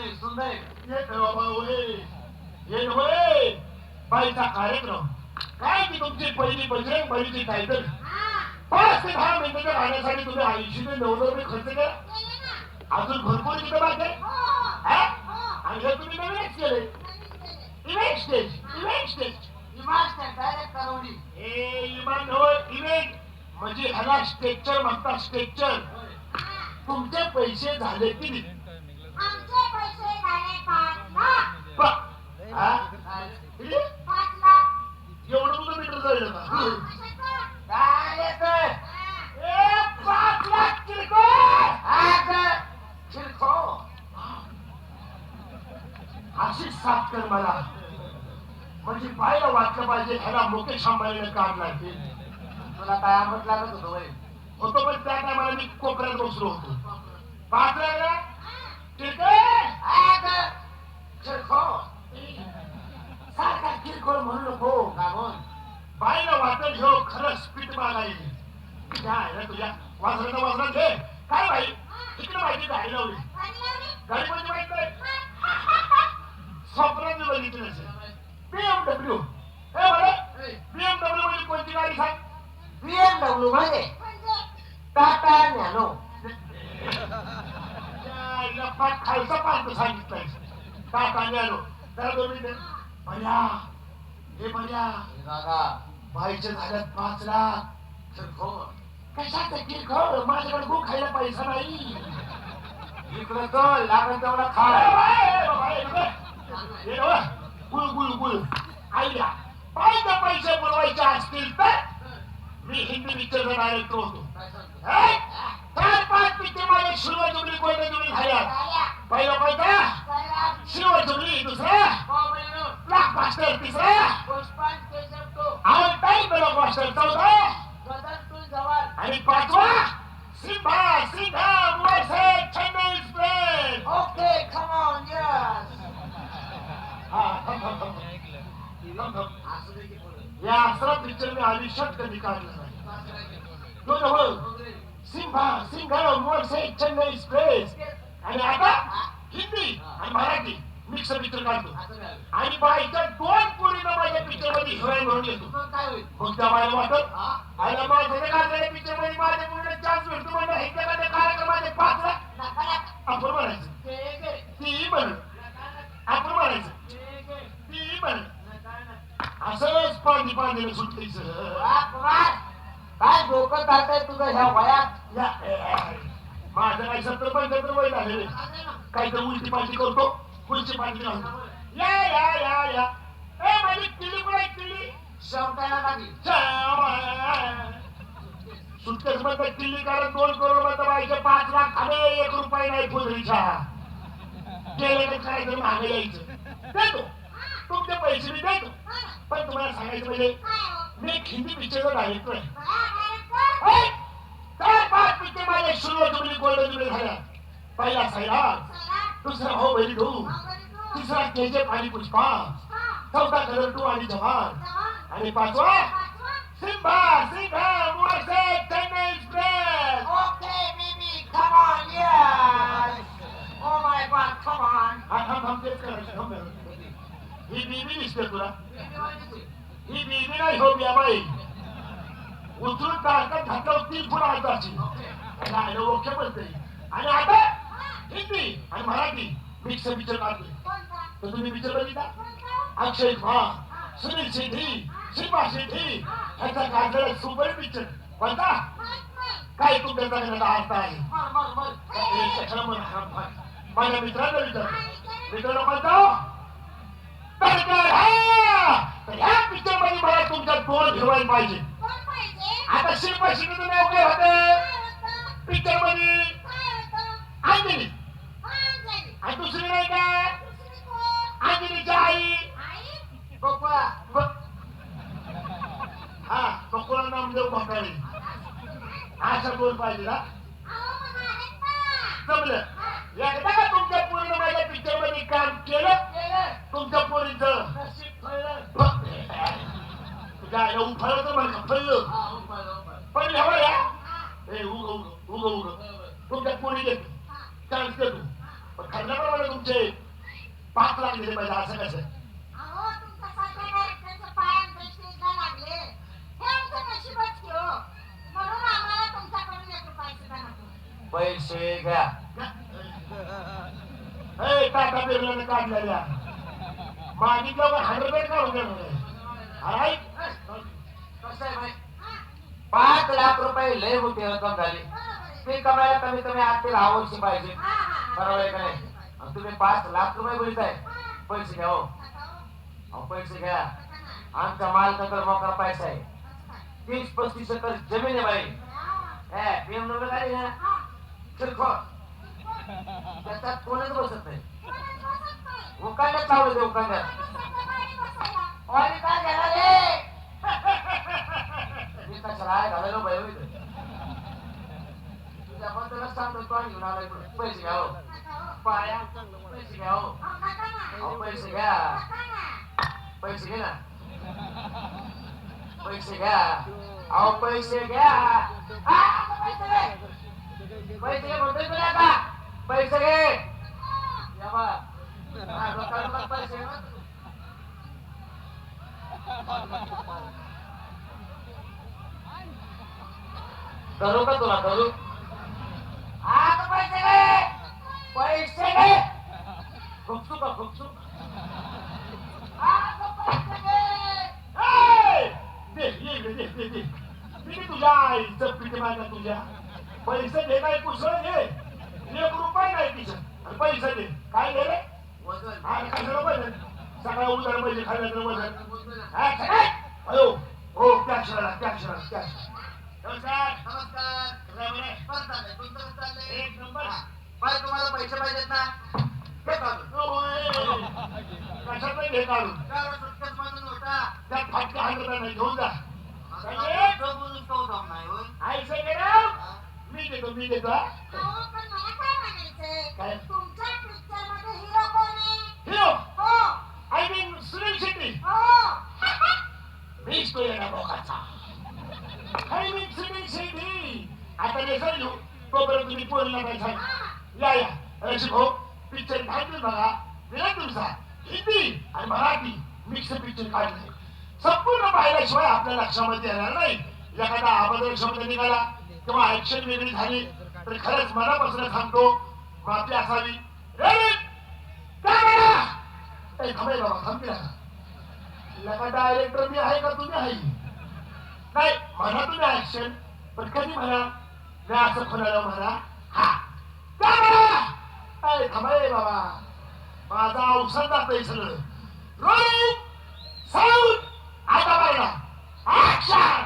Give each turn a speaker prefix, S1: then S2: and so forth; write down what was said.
S1: अति सुंदर ये होय बाईचा कार्यक्रम काय ती तुमची पहिली बजरंग बलीची पाच ते दहा मिनिटाच्या राहण्यासाठी तुम्ही ऐंशी ते नव्वद रुपये खर्च करा अजून भरपूर तिथं बाकी आणि हे तुम्ही नवीनच केले event stage event stage event म्हणजे ह्याला स्ट्रेक्चर म्हणतात स्ट्रेक्चर तुमचे पैसे झाले की नाही
S2: आमचे पैसे झाले पाच लाख
S1: प- हा? किती?
S2: पाच लाख
S1: एवढं तुझं मीटर जाईल का
S2: कशाचं?
S3: काय येतोय
S1: ए, पाच लाख किरकोळ
S3: आज शिरखो
S1: अशीच साथ कर मला म्हणजे पाहायला वाटलं पाहिजे ह्याला मुकेश अंबानीने काढलाय
S3: तुला काय आवड लागत होतं वय
S1: होतो पण त्या टायमाला मी कोपऱ्यात बसलो होतो. पाच लागला ठीक आहे
S3: शिरखो
S1: सारखा किरकोळ म्हणू नको
S3: का बोल
S1: बाईला वाटत घेऊ खरं स्पीड मागायली काय तुझ्या? वाजराचा वाजरा घे. काय बाई? इकडे माहिती गाडी लावली?
S2: गाडी
S1: म्हणजे माहीत नाही स्वप्नात बघितलं असेल बीएमडब्ल्यू हे बीएमडब्ल्यू म्हणजे कोणती गाडी सांग
S3: बीएमडब्ल्यू म्हणजे टाटा नॅनो.
S1: खालचा पाठ सांगितलंय. टाटा आलो त्याला दोन मिनिटं. बऱ्या हे बऱ्या
S3: दादा
S1: बाईचे झाल्यात पाच लाख.
S3: शिरखो
S1: कशाचं किरकोळ? माझ्याकडे गो खायला पैसा नाही.
S3: इकडे चल. लागत तेवढा खा
S1: गुल गुल आयडिया पाहिजे पैसे पुरवायचे असतील तर मी हिंदी पिक्चरचा डायरेक्टर होतो? चार पाच पिक्चर माझे सिल्वर जुबली गोल्डन जुबली झाल्या. पहिला कोणता. सिल्वर जुबली दुसरा ब्लॉक मास्टर तिसरा? ऑल टाइम ब्लॉक मास्टर चौथा? आणि पाचवा? सिम्बा सिंघम वर्षे Chennai Express
S3: okay come on yes
S1: हा थांब, थांब, थांब. थांब, थांब.
S3: असं दे की बोल.
S1: या असरा पिक्चर मी आयुष्यात कधी काढला नाही. तो नव्ह सिम्बा चेन्नई एक्सप्रेस आणि आता हिंदी आणि मराठी मिक्स पिक्चर काढतो. आणि बाईच्या दोन पोरीनं माझ्या पिक्चरमध्ये हिरोईन म्हणून येतो.
S3: मग
S1: त्या बाईला वाटत.
S3: हा?
S1: आयला माझ्या काढलेल्या पिक्चरमध्ये माझ्या मुलीला चान्स भेटतो. म्हणजे ह्याच्याकडे कार्यक्रमाचे पाच लाख. आपण म्हणायचं
S3: ते एक आहे.
S1: ती म्हण आपण म्हणायचं
S3: ते एक आहे.
S1: ती म्हण
S3: नका ना.
S1: असंच
S3: काय डोकं चालतंय तुझं ह्या वयात?
S1: माझं काही सत्र पंच्याहत्तर वय झालेले काहीतरी उलटी पालटी करतो. उलटी पालटी घालतो या या या या. ए माझी किल्ली कुठे आहे, किल्ली
S3: लागली.
S1: सुटकेस किल्ली कारण दोन करोड पाहिजे पाच लाख. खाले एक रुपये नाही फुलरीचा. गेले तर काय तर मागे यायचं. देतो. तुमचे पैसे मी देतो. पण तुम्हाला सांगायचं म्हणजे
S2: हो?
S1: मी एक हिंदी पिक्चरचा डायरेक्टर आहे. हे! चार पाच पिक्चर माझे सुरू जुबली गोल्डन जुबली झाल्या पहिला
S2: चला.
S1: दुसरा हो बैली
S2: two.
S1: तिसरा केजे आणि पुष्पा
S2: हा.
S1: चौथा कलर टू आणि जवान. आणि पाचवा. सिम्बा सिंघम वर्षे Chennai Express
S3: okay baby come on yes oh my god come on
S1: हा थांब थांब तेच करायचं ही ही नाही हो बिया बाई टाकत घातल्यावर तीन फुलं हाताची आणि ओके बोलते आणि आता हिंदी आणि मराठी मिक्स पिक्चर काढतोय
S2: कोणता?
S1: तर तुम्ही पिक्चर बघितला? अक्षय कुमार सुनील शेट्टी शिल्पा शेट्टी ह्याचा काढलेला सुपर पिक्चर कोणता. काय तुमच्या जगण्याचा अर्थ आहे? माझ्या मित्रांना विचार? मित्रांनो म्हणतो तरकार हा तर ह्या पिक्चरमध्ये तुमच्या दोन हिरोईन पाहिजे? आता शिल्पा शेट्टीचं नाव काय होतं?
S2: पिक्चरमध्ये?
S1: अंजली. आणि दुसरी नाही का? अंजलीची आई
S2: आई?
S3: बघा
S1: ब- हा बकुळा नामदेव भोकाळे अशा दोन पाहिजे ना. जमलं एकदा का तुमच्या पोरीनं माझ्या पिक्चरमध्ये काम केलं तुमच्या पोरीचं ह्या बघा
S2: हा.
S1: ए उग उग उग उग तुमच्या पोरी देतो चान्स देतो पण ठरल्याप्रमाणे तुमचे पाच लाख दिले पाहिजे असं कसं
S2: हे हो
S3: पैसे घ्या
S1: टाटा बिर्लाने काढलेल्या मागितलं पण हंड्रेड काढून देणार अरे
S3: कसं आहे बाई? लाख लाख रुपये लय मोठी रक्कम झाली ते कमायला कमी कमी आठ ते दहा वर्ष पाहिजे. बरोबर आहे का नाही? तुम्ही पाच लाख रुपये बोलताय पैसे घ्या हो. पैसे घ्या.
S2: आमचा ना.
S3: तर मोकळा पैसा आहे. तीस पस्तीस एकर जमीन आहे बाई.
S2: हा.
S3: नगर काय गाडी ना.
S2: हा.
S3: त्याच्यात कोणच बसत नाही. उकांड्यात लावलं ते उकांड्यात. काय घ्यायला रे काय घालायला बाई होईल तुझ्याबद्दलच सांगतो तो घेऊन पैसे घ्या हो. पाया. पैसे घ्या हो. पैसे घ्या. पैसे घे ना. पैसे घ्या. अहो पैसे घ्या. पैसे घे. म्हणतोय तुला पैसे घे. पैसे घे ना. करू का तुला करू? आता पैसे घे पैसे घे खुपसू का घे
S1: तुझ्या आईचं पीठ मागा तुझ्या. पैसे दे काय कुसळ घे. एक रुपये नाही तिचं. आणि पैसे दे. काय दे रे? हा कशाला वजन? सकाळ उदार पैसे खाल्लं तर वजन. हा, हो त्या अक्षराला त्या अक्षराला त्या अक्षराला. नमस्कार
S3: नमस्कार. तुमचं चाललंय?
S1: एक नंबर.
S3: हा. बाई तुम्हाला पैसे पाहिजेत ना? हे.
S1: कशाचं घे काढून.
S3: चार सुटकेस बांधून होता
S1: त्यात फाटका हात नाही घेऊन जा.
S3: हा.
S1: मी देतो मी देतो हा.
S2: मला काय हिरो कोण आहे?
S1: हिरो?
S2: हो,
S1: आय मीन सुनील शेट्टी.
S2: हो.
S1: मीच तो येणार लोकांचा आय मीन सुनील शेट्टी आता जे सांगू तोपर्यंत तुम्ही पोरला काय सांग या या. रशी भाऊ पिक्चर पाहिजे बघा. वेळा तुमचा. हिंदी आणि मराठी मिक्स पिक्चर काढले. संपूर्ण पाहिल्याशिवाय आपल्या लक्षामध्ये येणार नाही. एखादा अभद्र शब्द निघाला किंवा ऍक्शन वेगळी झाली तर खरंच मनापासून सांगतो माफी असावी. Ready? बाबा थांबी. लगा डायरेक्टर मी आहे का? तुम्ही आहे. नाही म्हणा तुम्ही ऍक्शन पण कधी म्हणा? मी असं खुणाला म्हणा हा थांबाय बाबा. माझा औषध जातंय सगळं रोल साऊंड आता पाहिला action!